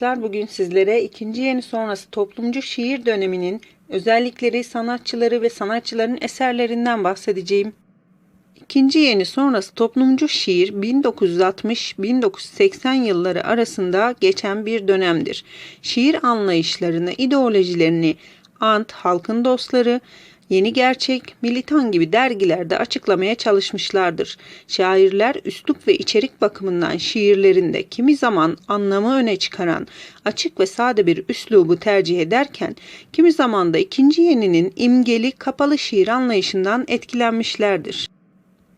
Bugün sizlere ikinci yeni sonrası toplumcu şiir döneminin özellikleri, sanatçıları ve sanatçıların eserlerinden bahsedeceğim. İkinci yeni sonrası toplumcu şiir 1960-1980 yılları arasında geçen bir dönemdir. Şiir anlayışlarını, ideolojilerini Ant, Halkın Dostları, Yeni Gerçek, Militan gibi dergilerde açıklamaya çalışmışlardır. Şairler üslup ve içerik bakımından şiirlerinde kimi zaman anlamı öne çıkaran açık ve sade bir üslubu tercih ederken kimi zaman da ikinci yeninin imgeli kapalı şiir anlayışından etkilenmişlerdir.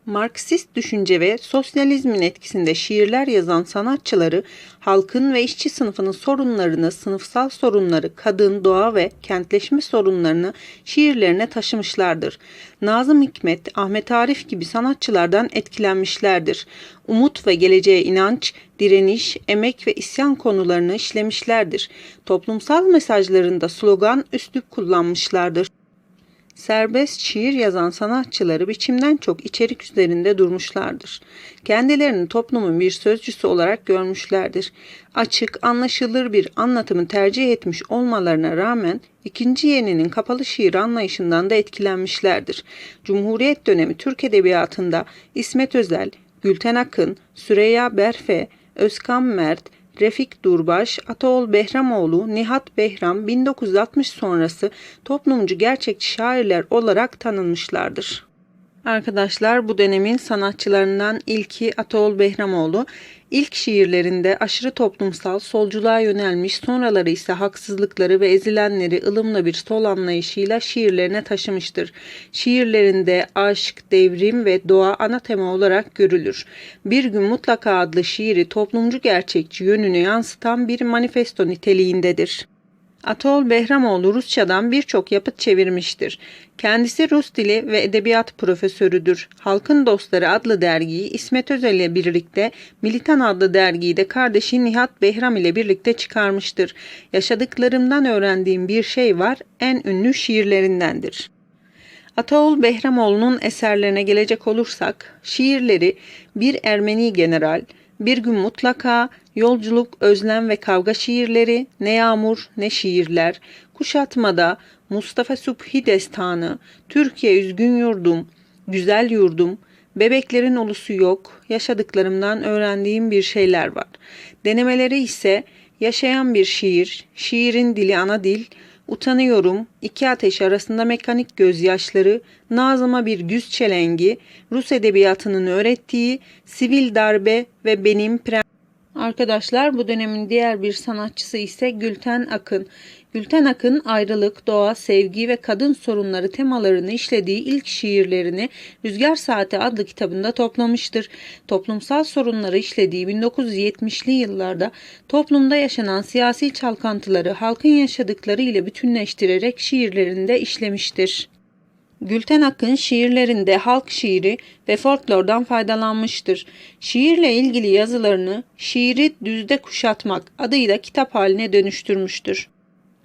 Marksist düşünce ve sosyalizmin etkisinde şiirler yazan sanatçıları halkın ve işçi sınıfının sorunlarını, sınıfsal sorunları, kadın, doğa ve kentleşme sorunlarını şiirlerine taşımışlardır. Nazım Hikmet, Ahmet Arif gibi sanatçılardan etkilenmişlerdir. Umut ve geleceğe inanç, direniş, emek ve isyan konularını işlemişlerdir. Toplumsal mesajlarında slogan, üslup kullanmışlardır. Serbest şiir yazan sanatçıları biçimden çok içerik üzerinde durmuşlardır. Kendilerini toplumun bir sözcüsü olarak görmüşlerdir. Açık, anlaşılır bir anlatımı tercih etmiş olmalarına rağmen ikinci yeninin kapalı şiir anlayışından da etkilenmişlerdir. Cumhuriyet dönemi Türk Edebiyatı'nda İsmet Özel, Gülten Akın, Süreyya Berfe, Özkan Mert, Refik Durbaş, Ataol Behramoğlu, Nihat Behram 1960 sonrası toplumcu gerçekçi şairler olarak tanınmışlardır. Arkadaşlar bu dönemin sanatçılarından ilki Ataol Behramoğlu. İlk şiirlerinde aşırı toplumsal, solculuğa yönelmiş, sonraları ise haksızlıkları ve ezilenleri ılımlı bir sol anlayışıyla şiirlerine taşımıştır. Şiirlerinde aşk, devrim ve doğa ana tema olarak görülür. Bir gün mutlaka adlı şiiri toplumcu gerçekçi yönünü yansıtan bir manifesto niteliğindedir. Atol Behramoğlu Rusçadan birçok yapıt çevirmiştir. Kendisi Rus dili ve edebiyat profesörüdür. Halkın Dostları adlı dergiyi İsmet Özel ile birlikte Militan adlı dergiyi de kardeşi Nihat Behram ile birlikte çıkarmıştır. Yaşadıklarımdan öğrendiğim bir şey var, en ünlü şiirlerindendir. Ataol Behramoğlu'nun eserlerine gelecek olursak, şiirleri bir Ermeni general, bir gün mutlaka, yolculuk, özlem ve kavga şiirleri, ne yağmur ne şiirler, kuşatmada, Mustafa Subhi destanı, Türkiye üzgün yurdum, güzel yurdum, bebeklerin ulusu yok, yaşadıklarımdan öğrendiğim bir şeyler var. Denemeleri ise yaşayan bir şiir, şiirin dili ana dil, Utanıyorum, iki ateş arasında mekanik gözyaşları, Nazım'a bir güz çelengi, Rus edebiyatının öğrettiği sivil darbe ve benim prens Arkadaşlar bu dönemin diğer bir sanatçısı ise Gülten Akın. Gülten Akın ayrılık, doğa, sevgi ve kadın sorunları temalarını işlediği ilk şiirlerini Rüzgar Saati adlı kitabında toplamıştır. Toplumsal sorunları işlediği 1970'li yıllarda toplumda yaşanan siyasi çalkantıları halkın yaşadıkları ile bütünleştirerek şiirlerinde işlemiştir. Gülten Akın şiirlerinde halk şiiri ve folklordan faydalanmıştır. Şiirle ilgili yazılarını Şiiri Düzde Kuşatmak adıyla kitap haline dönüştürmüştür.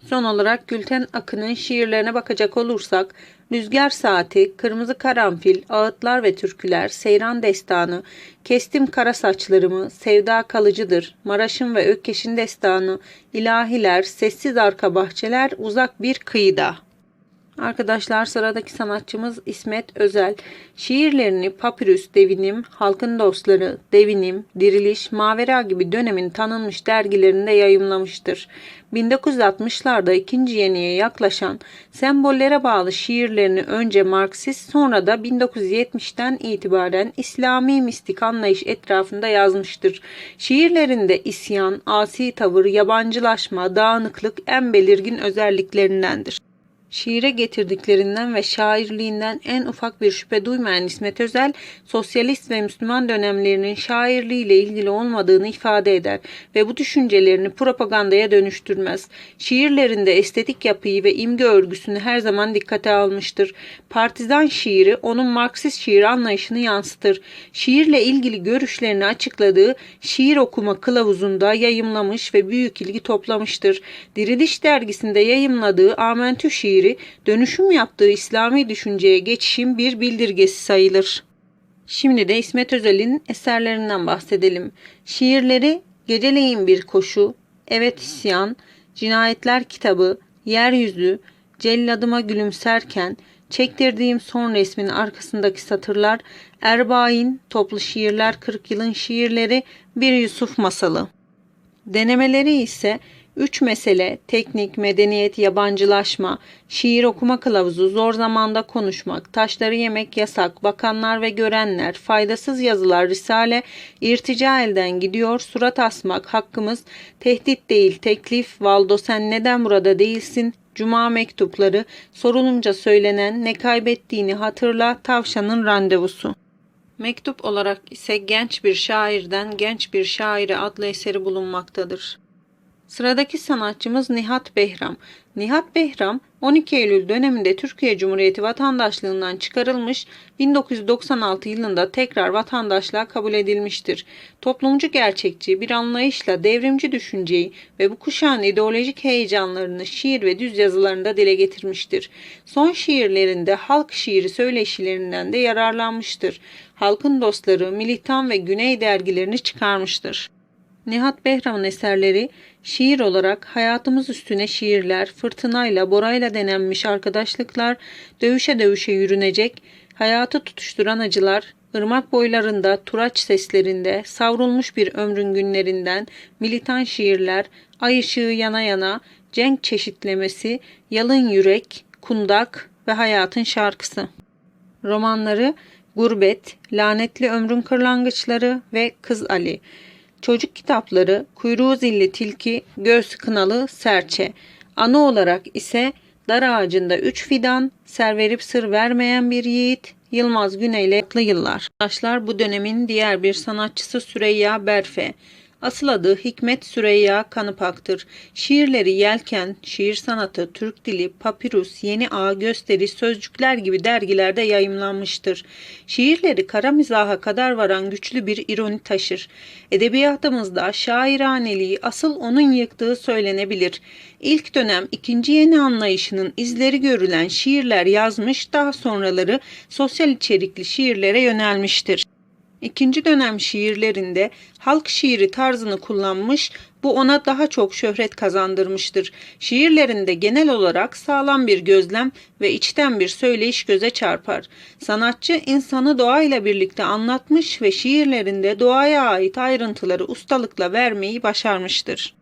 Son olarak Gülten Akın'ın şiirlerine bakacak olursak Rüzgar Saati, Kırmızı Karanfil, Ağıtlar ve Türküler, Seyran Destanı, Kestim Kara Saçlarımı, Sevda Kalıcıdır, Maraş'ın ve Ökkeş'in Destanı, İlahiler, Sessiz Arka Bahçeler, Uzak Bir Kıyıda. Arkadaşlar sıradaki sanatçımız İsmet Özel. Şiirlerini Papyrus, Devinim, Halkın Dostları, Devinim, Diriliş, Mavera gibi dönemin tanınmış dergilerinde yayımlamıştır. 1960'larda ikinci yeniye yaklaşan sembollere bağlı şiirlerini önce Marksist sonra da 1970'ten itibaren İslami mistik anlayış etrafında yazmıştır. Şiirlerinde isyan, asi tavır, yabancılaşma, dağınıklık en belirgin özelliklerindendir. Şiire getirdiklerinden ve şairliğinden en ufak bir şüphe duymayan İsmet Özel, sosyalist ve Müslüman dönemlerinin şairliğiyle ilgili olmadığını ifade eder ve bu düşüncelerini propagandaya dönüştürmez. Şiirlerinde estetik yapıyı ve imge örgüsünü her zaman dikkate almıştır. Partizan şiiri onun Marksist şiir anlayışını yansıtır. Şiirle ilgili görüşlerini açıkladığı şiir okuma kılavuzunda yayımlamış ve büyük ilgi toplamıştır. Diriliş dergisinde yayımladığı Amentü şiiri şiiri dönüşüm yaptığı İslami düşünceye geçişin bir bildirgesi sayılır. Şimdi de İsmet Özel'in eserlerinden bahsedelim. Şiirleri Geceleyin Bir Koşu, Evet İsyan, Cinayetler Kitabı, Yeryüzü, Celladıma Gülümserken, Çektirdiğim Son resmin arkasındaki satırlar, Erbain, Toplu Şiirler 40 Yılın Şiirleri, Bir Yusuf Masalı. Denemeleri ise üç mesele, teknik, medeniyet, yabancılaşma, şiir okuma kılavuzu, zor zamanda konuşmak, taşları yemek yasak, bakanlar ve görenler, faydasız yazılar, risale, irtica elden gidiyor, surat asmak, hakkımız, tehdit değil, teklif, valdo sen neden burada değilsin, Cuma mektupları, sorulunca söylenen, ne kaybettiğini hatırla, tavşanın randevusu. Mektup olarak ise genç bir şairden genç bir şaire adlı eseri bulunmaktadır. Sıradaki sanatçımız Nihat Behram. Nihat Behram 12 Eylül döneminde Türkiye Cumhuriyeti vatandaşlığından çıkarılmış, 1996 yılında tekrar vatandaşlığa kabul edilmiştir. Toplumcu gerçekçi bir anlayışla devrimci düşünceyi ve bu kuşağın ideolojik heyecanlarını şiir ve düz yazılarında dile getirmiştir. Son şiirlerinde halk şiiri söyleşilerinden de yararlanmıştır. Halkın Dostları, Militan ve Güney dergilerini çıkarmıştır. Nihat Behram'ın eserleri şiir olarak hayatımız üstüne şiirler, fırtınayla, borayla denenmiş arkadaşlıklar, dövüşe dövüşe yürünecek, hayatı tutuşturan acılar, ırmak boylarında, turaç seslerinde, savrulmuş bir ömrün günlerinden, militan şiirler, ay ışığı yana yana, cenk çeşitlemesi, yalın yürek, kundak ve hayatın şarkısı. Romanları Gurbet, Lanetli Ömrün Kırlangıçları ve Kız Ali. Çocuk kitapları Kuyruğu Zilli Tilki, Göğsü Kınalı Serçe. Ana olarak ise Dar Ağacında Üç Fidan, Ser verip Sır Vermeyen Bir Yiğit, Yılmaz Güney'le Yıllar. Arkadaşlar bu dönemin diğer bir sanatçısı Süreyya Berfe. Asıl adı Hikmet Süreyya Kanıpak'tır. Şiirleri Yelken, Şiir Sanatı, Türk Dili, Papirus, Yeni Ağ, Gösteri, Sözcükler gibi dergilerde yayımlanmıştır. Şiirleri kara mizaha kadar varan güçlü bir ironi taşır. Edebiyatımızda şairaneliği asıl onun yıktığı söylenebilir. İlk dönem ikinci yeni anlayışının izleri görülen şiirler yazmış, daha sonraları sosyal içerikli şiirlere yönelmiştir. İkinci dönem şiirlerinde halk şiiri tarzını kullanmış, bu ona daha çok şöhret kazandırmıştır. Şiirlerinde genel olarak sağlam bir gözlem ve içten bir söyleyiş göze çarpar. Sanatçı insanı doğayla birlikte anlatmış ve şiirlerinde doğaya ait ayrıntıları ustalıkla vermeyi başarmıştır.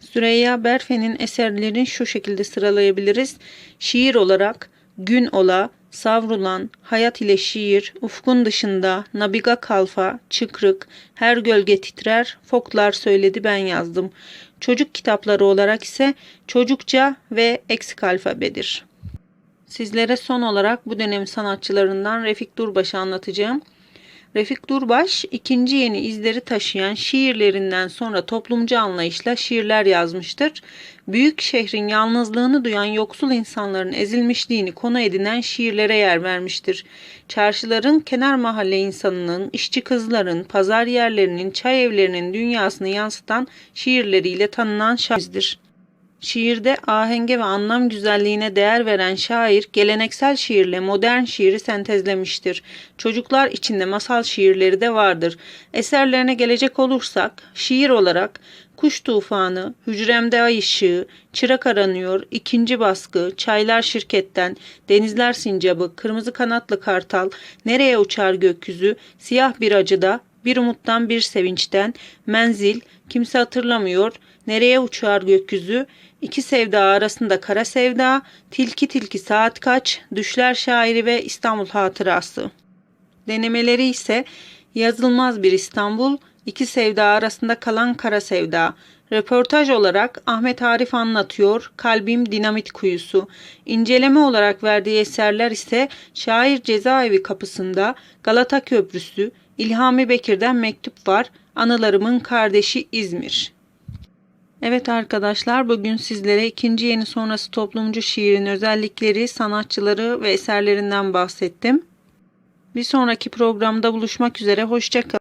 Süreyya Berfe'nin eserlerini şu şekilde sıralayabiliriz. Şiir olarak Gün Ola, Savrulan, Hayat ile Şiir, Ufkun Dışında, Nabiga Kalfa, Çıkrık, Her Gölge Titrer, Foklar Söyledi Ben Yazdım. Çocuk kitapları olarak ise Çocukça ve Eksik Alfabedir. Sizlere son olarak bu dönem sanatçılarından Refik Durbaş'ı anlatacağım. Refik Durbaş ikinci yeni izleri taşıyan şiirlerinden sonra toplumcu anlayışla şiirler yazmıştır. Büyük şehrin yalnızlığını duyan yoksul insanların ezilmişliğini konu edinen şiirlere yer vermiştir. Çarşıların, kenar mahalle insanının, işçi kızların, pazar yerlerinin, çay evlerinin dünyasını yansıtan şiirleriyle tanınan şairdir. Şiirde ahenge ve anlam güzelliğine değer veren şair geleneksel şiirle modern şiiri sentezlemiştir. Çocuklar içinde masal şiirleri de vardır. Eserlerine gelecek olursak şiir olarak Kuş Tufanı, Hücremde Ay Işığı, Çırak Aranıyor, İkinci Baskı, Çaylar Şirketten, Denizler Sincabı, Kırmızı Kanatlı Kartal, Nereye Uçar Gökyüzü, Siyah Bir Acıda, Bir Umuttan Bir Sevinçten, Menzil, Kimse Hatırlamıyor, Nereye Uçar Gökyüzü, İki sevda arasında kara sevda, tilki tilki saat kaç, düşler şairi ve İstanbul hatırası. Denemeleri ise yazılmaz bir İstanbul, iki sevda arasında kalan kara sevda. Röportaj olarak Ahmet Arif anlatıyor, Kalbim Dinamit Kuyusu. İnceleme olarak verdiği eserler ise Şair Cezaevi Kapısında, Galata Köprüsü, İlhami Bekir'den mektup var, Anılarımın Kardeşi İzmir. Evet arkadaşlar bugün sizlere ikinci yeni sonrası toplumcu şiirin özellikleri, sanatçıları ve eserlerinden bahsettim. Bir sonraki programda buluşmak üzere. Hoşçakalın.